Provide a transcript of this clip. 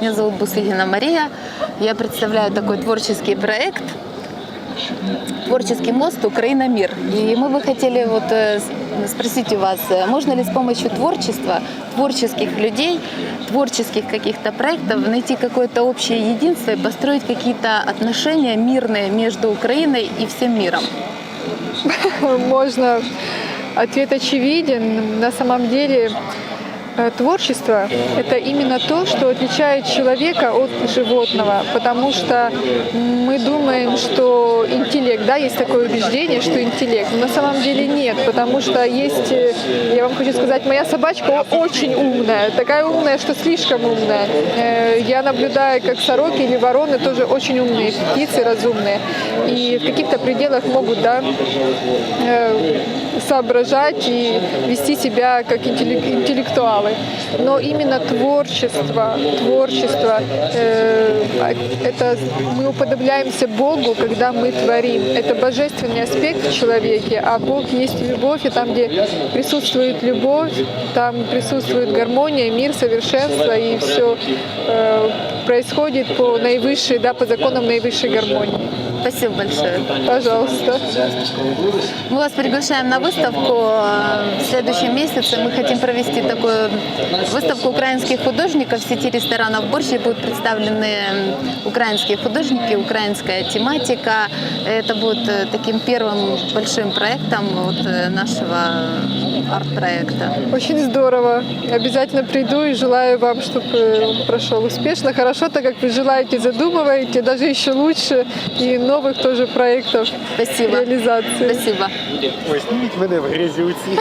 Меня зовут Бусыгина Мария. Я представляю такой творческий проект Творческий мост Украина-мир. И мы бы хотели вот э, спросить у вас, э, можно ли с помощью творчества, творческих людей, творческих каких-то проектов найти какое-то общее единство и построить какие-то отношения мирные между Украиной и всем миром? Можно. Ответ очевиден. На самом деле творчество – это именно то, что отличает человека от животного, потому что мы думаем, что интеллект, да, есть такое убеждение, что интеллект, но на самом деле нет, потому что есть, э, я вам хочу сказать, моя собачка очень умная, такая умная, что слишком умная. Э, Я наблюдаю, как сороки или вороны тоже очень умные, птицы разумные, и в каких-то пределах могут, да, э, соображать и вести себя как интеллек- интеллектуалы. Но именно творчество, творчество, э, это мы уподобляемся Богу, когда мы творим. Это божественный аспект в человеке, а Бог есть любовь, и там, где присутствует любовь, там присутствует гармония, мир, совершенство, и все происходит по наивысшей, да, по законам наивысшей гармонии. Спасибо большое. Пожалуйста. Мы вас приглашаем на выставку. В следующем месяце мы хотим провести такую выставку украинских художников в сети ресторанов «Борщ». И будут представлены украинские художники, украинская тематика. Это будет э, таким первым большим проектом вот э, нашего арт-проекта. Очень здорово. Обязательно приду и желаю вам, чтобы прошел успешно, хорошо, так как вы желаете, задумываете, даже еще лучше, и новых тоже проектов Спасибо. реализации. Спасибо. Ой, зніміть мене в грязюці.